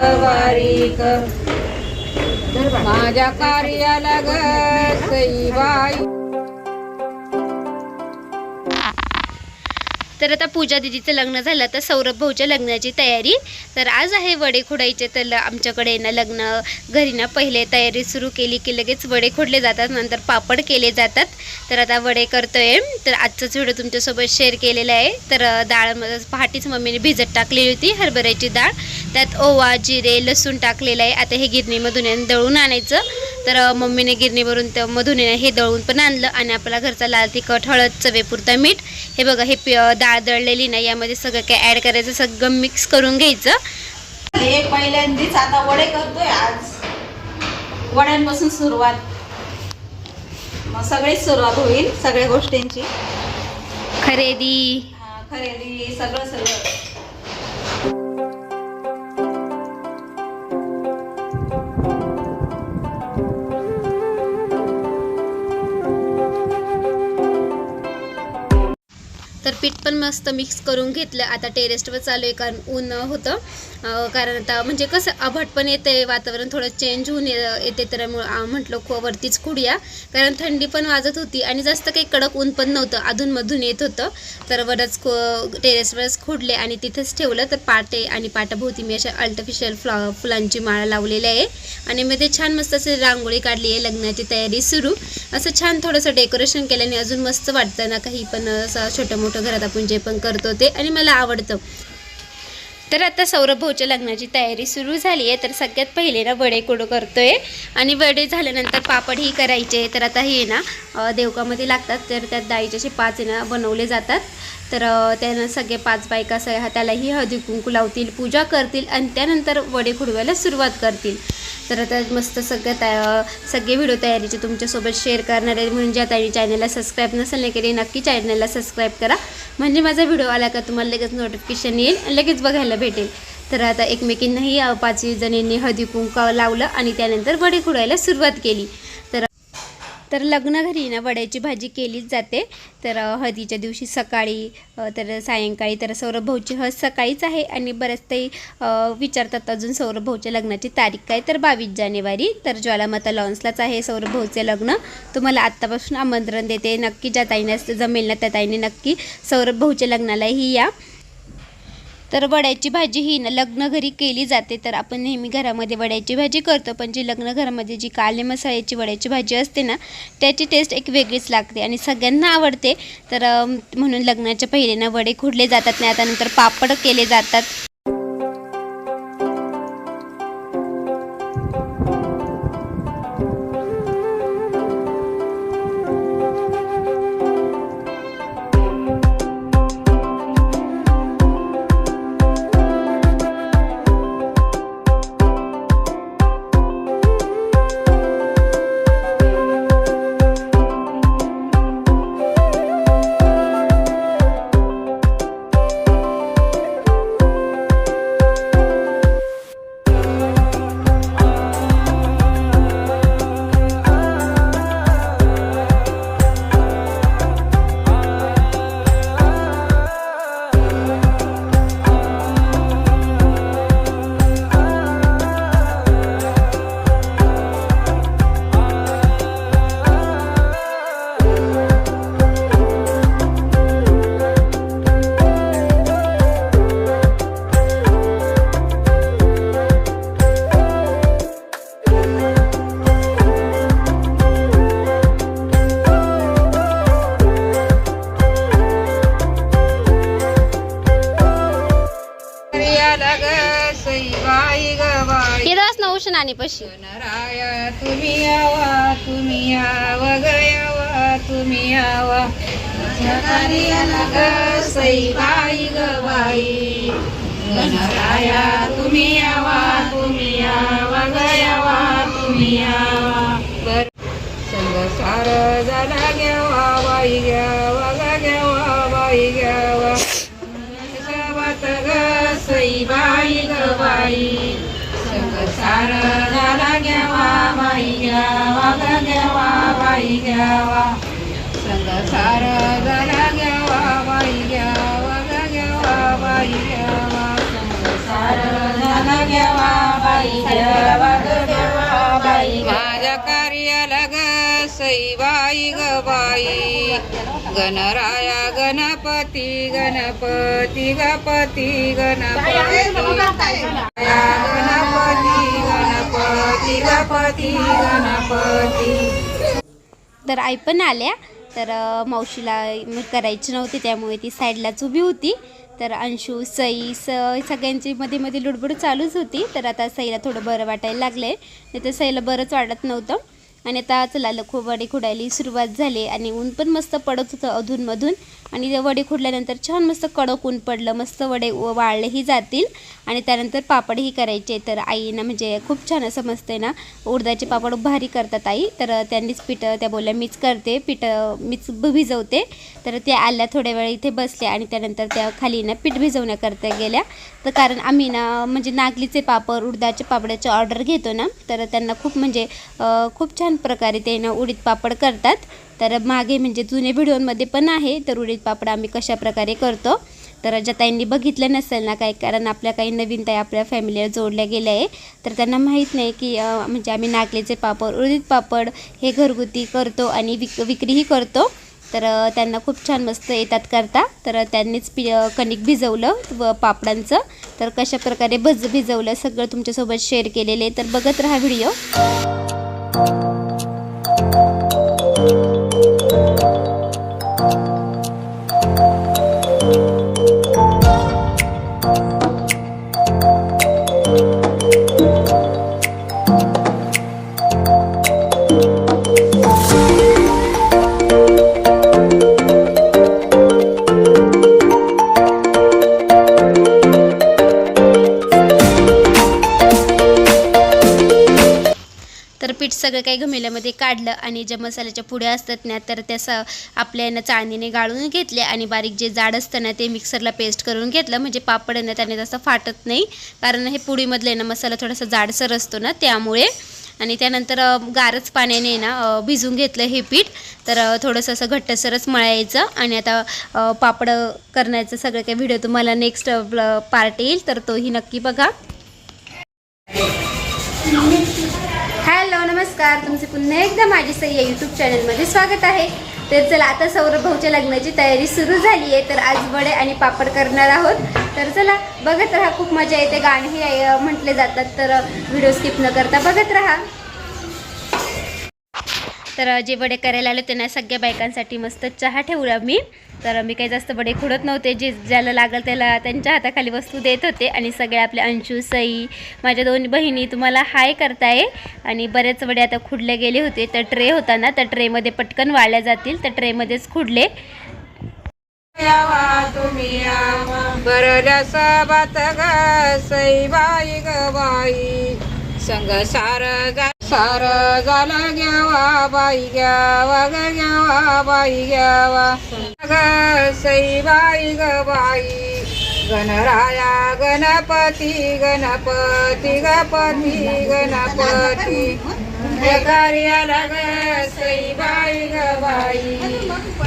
वारीक. माझ्या कार्याला ग सईबाई तर आता पूजा दिदीचं लग्न झालं तर सौरभ भाऊच्या लग्नाची तयारी. तर आज आहे वडे खोडायचे तर आमच्याकडे ना लग्न घरी ना पहिले तयारी सुरू केली की लगेच वडे खोडले जातात नंतर पापड केले जातात. तर आता वडे करतोय. तर आजचाच व्हिडिओ तुमच्यासोबत शेअर केलेला आहे. तर डाळ पहाटेच मम्मीने भिजत टाकलेली होती हरभऱ्याची डाळ. त्यात ओवा जिरे लसूण टाकलेलं आहे. आता हे गिरणीमधून दळून आणायचं. तर मम्मीने गिरणीवरून त्या मधून हे दळून पण आणलं आणि आपला घरचा लाल तिखट हळद चवेपुरता मीठ हे बघा हे डाळ दळलेली ना यामध्ये सगळं काय ॲड करायचं सगळं मिक्स करून घ्यायचं. हे पहिल्यांदीच आता वडे करतोय आज. वड्यांपासून सुरुवात. मग सगळीच सुरुवात होईल सगळ्या गोष्टींची. खरेदी. खरेदी सगळं सगळं. पीठ पण मस्त मिक्स करून घेतलं. आता टेरेस्टवर चालू आहे कारण ऊन होतं. कारण आता म्हणजे कसं आभट पण येते वातावरण थोडं चेंज होऊन ये- येते तर म्हटलं खो वरतीच खुडूया कारण थंडी पण वाजत होती आणि जास्त काही कडक ऊन पण नव्हतं. अधूनमधून येत होतं. तर वरच खो टेरेसवरच खुडले आणि तिथेच ठेवलं. तर पाटे आणि पाटाभोवती मी अशा आर्टिफिशियल फ्लॉ फुलांची माळा लावलेली आहे. आणि मध्ये छान मस्त अशी रांगोळी काढली आहे. लग्नाची तयारी सुरू. असं छान थोडंसं डेकोरेशन केल्याने अजून मस्त वाटतं ना. काही पण असं छोटं मोठं घरात आपण जे पण करतो ते. आणि मला आवडतं. तर आता सौरभ भाऊच्या लग्नाची तयारी सुरू झाली आहे. तर सगळ्यात पहिले ना वडे कुडू आहे आणि वडे झाल्यानंतर पापडही करायचे. तर आता हे ना देवकामध्ये लागतात. तर त्यात डाळीचे असे पाच ना बनवले जातात. तर त्यानं सगळे पाच बायका सगळ्या त्यालाही हळदी कुंकू लावतील पूजा करतील आणि त्यानंतर वडे खुडवायला सुरुवात करतील. तर आता मस्त सगळं तया सगळे व्हिडिओ तयारीचे तुमच्यासोबत शेअर करणार आहे. म्हणून ज्या ताई चॅनलला सबस्क्राईब नसेल केली नक्की चॅनलला सबस्क्राईब करा. म्हणजे माझा व्हिडिओ आला का तुम्हाला लगेच नोटिफिकेशन येईल आणि लगेच बघायला भेटेल. तर आता एकमेकींनाही पाचवी जणींनी हळदी कुंकू लावलं आणि त्यानंतर वडे खुडायला सुरुवात केली. तर लग्न घरी ना वड्याची भाजी केलीच जाते. तर हळदीच्या दिवशी सकाळी तर सायंकाळी तर सौरभ भाऊची हळद सकाळीच आहे आणि बऱ्याच काही विचारतात अजून सौरभ भाऊच्या लग्नाची तारीख काय? तर बावीस जानेवारी. तर ज्वालामाता लॉन्सलाच आहे सौरभ भाऊचे लग्न. तुम्हाला आत्तापासून आमंत्रण देते. नक्की ज्या ताईने जमेल ना त्या ताईने नक्की सौरभ भाऊच्या लग्नालाही या. तर वड्याची भाजी ही ना लग्न घरी केली जाते. तर आपण नेहमी घरामध्ये वड्याची भाजी करतो. पण जी लग्न घरामध्ये जी काले मसाल्याची वड्याची भाजी असते ना त्याची टेस्ट एक वेगळीच लागते आणि सगळ्यांना आवडते. तर म्हणून लग्नाच्या पहिले ना वडे खुडले जातात. नाही आता नंतर पापड केले जातात. आणि पशी तुम्ही यावा तुम्ही यावा गयावा तुम्ही यावा. माझ्या कार्याला ग सईबाई ग बाई. गणराया तुम्ही यावा तुम्ही यावा गयावा तुम्ही यावा. बर. संग सार झाला घ्यावा बाई घ्यावा ग घ्यावा बाई घ्यावा. सई बाई शारदाला घ्यावा बाई घ्यावा ग घ्यावा बाई घ्यावा संग शारदाला घ्यावा बाई घ्यावा ग घ्यावा बाई घ्यावा संग शारदाला घ्यावा बाई घ्यावा ग माझ्या कार्याला ग सईबाई ग बाई. गणराया गणपती गणपती गणपती गणपती. गणपती गणपती. गणपती तर आई पण आल्या. तर मावशीला करायची नव्हती त्यामुळे ती साईडलाच उभी होती. तर अंशू सई स सगळ्यांची मध्ये मध्ये लुडबुड चालूच होती. तर आता सईला थोडं बरं वाटायला लागलं आहे नाही तर सईला बरंच वाटत नव्हतं. आणि आता चला खूप वडे खुडायला सुरुवात झाली आणि ऊन पण मस्त पडत होतं अधूनमधून. आणि वडे खुडल्यानंतर छान मस्त कडक ऊन पडलं मस्त वडे वाळलेही जातील. आणि त्यानंतर पापडही करायचे. तर आईनं म्हणजे खूप छान असं मस्त आहे ना उडदाचे पापड भारी करतात आई. तर त्यांनीच पिठं त्या बोलल्या मीच करते पिठं मीच भिजवते. तर त्या आल्या थोड्या वेळ इथे बसल्या आणि त्यानंतर त्या खाली ना पीठ भिजवण्याकरता गेल्या. तर कारण आम्ही ना म्हणजे नागलीचे पापड उडदाचे पापडाचे ऑर्डर घेतो ना तर त्यांना खूप म्हणजे खूप छान छान प्रकारे ते ना उडीद पापड करतात. तर मागे म्हणजे जुने व्हिडिओमध्ये पण आहे तर उडीद पापड आम्ही कशा प्रकारे करतो. तर ज्या ताईंनी बघितलं नसेल ना काय कारण आपल्या काही नवीन ताई आपल्या फॅमिलीला जोडल्या गेल्या आहे. तर त्यांना माहीत नाही की म्हणजे आम्ही नागलेचे पापड उडीद पापड हे घरगुती करतो आणि विक विक्रीही करतो. तर त्यांना खूप छान मस्त येतात करता. तर त्यांनीच पि कणिक भिजवलं व पापडांचं. तर कशा प्रकारे भज भिजवलं सगळं तुमच्यासोबत शेअर केलेले तर बघत राहा व्हिडिओ. Música सगळं काही घमेल्यामध्ये काढलं आणि ज्या मसाल्याच्या पुड्या असतात ना तर त्या आपल्या यानं चाळणीने गाळून घेतले आणि बारीक जे जाड असतं ना ते मिक्सरला पेस्ट करून घेतलं. म्हणजे पापड आहे ना त्याने तसं फाटत नाही. कारण हे पुडीमधले ना मसाला थोडासा जाडसर असतो ना त्यामुळे. आणि त्यानंतर गारच पाण्याने ना भिजून घेतलं हे पीठ. तर थोडंसं असं घट्टसरच मळायचं. आणि आता पापड करण्याचं सगळं काही व्हिडिओ तुम्हाला नेक्स्ट पार्ट येईल. तर तोही नक्की बघा. नमस्कार तुमचे पुन्हा एकदा माझी सई या यूट्यूब चॅनलमध्ये स्वागत आहे. तर चला आता सौरभ भाऊच्या लग्नाची तयारी सुरू झाली आहे. तर आज वडे आणि पापड करणार आहोत. तर चला बघत राहा खूप मजा येते. गाणेही म्हटले जातात तर व्हिडिओ स्किप न करता बघत राहा. तर जे वडे करायला आले त्यांना सगळ्या बायकांसाठी मस्त चहा ठेवला मी. तर मी काही जास्त वडे खुडत नव्हते. जे ज्याला लागल त्याला त्यांच्या हाताखाली वस्तू देत होते. आणि सगळ्या आपल्या अंशू सई माझ्या दोन बहिणी तुम्हाला हाय करताय. आणि बरेच वडे आता खुडले गेले होते. तर ट्रे होता ना तर ट्रेमध्ये पटकन वाळल्या जातील. तर ट्रेमध्येच खुडले. सैबाई तुम्ही ग सई बाई संग सार सार झालं घ्यावा बाई घ्यावा ग घ्यावा बाई घ्यावा. ग सई बाई ग बाई गणराया गणपती गणपती गणपती. गणपती कार्याला ग सई बाई ग बाई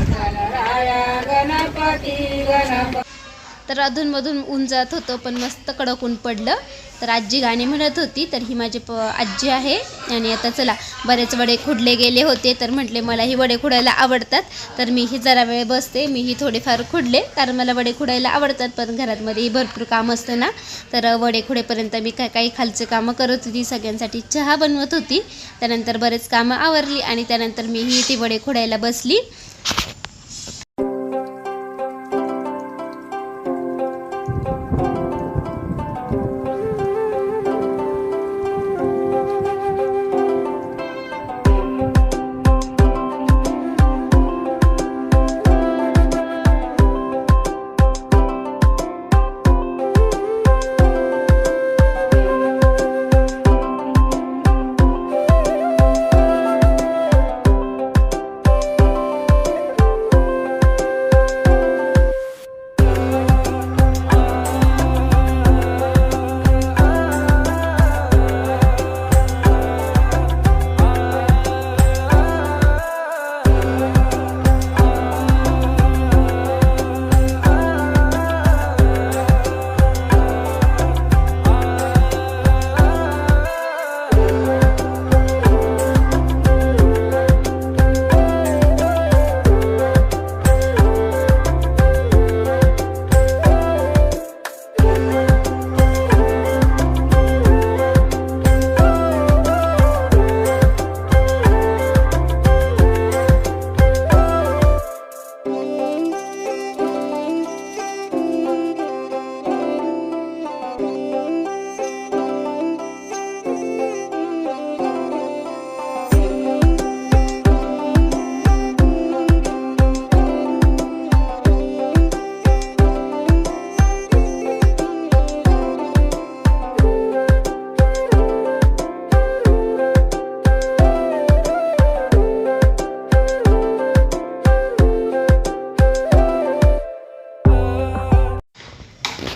गणराया गणपती गणपती. तर अधूनमधून ऊन जात होतं पण मस्त कडक ऊन पडलं. तर आजी गाणी म्हणत होती तर ही माझी प आजी आहे. आणि आता चला बरेच वडे खुडले गेले होते तर म्हटले मला ही वडे खुडायला आवडतात. तर मीही जरा वेळ बसते मीही थोडेफार खुडले कारण मला वडे खुडायला आवडतात पण घरातमध्येही भरपूर काम असतं ना. तर वडे खुडेपर्यंत मी काय काही खालचे कामं करत होती सगळ्यांसाठी चहा बनवत होती. त्यानंतर बरेच कामं आवरली आणि त्यानंतर मीही ती वडे खुडायला बसली.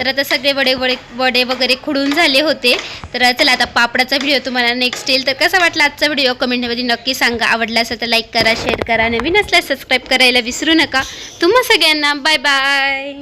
तर आता सगळे वडे वडे वडे वगैरे खुडून झाले होते. तर चला आता पापडाचा व्हिडिओ तुम्हाला नेक्स्ट येईल. तर कसा वाटला आजचा व्हिडिओ कमेंटमध्ये नक्की सांगा. आवडला असेल तर लाईक करा शेअर करा. नवीन असल्यास सबस्क्राईब करायला विसरू नका. तुम्हा सगळ्यांना बाय बाय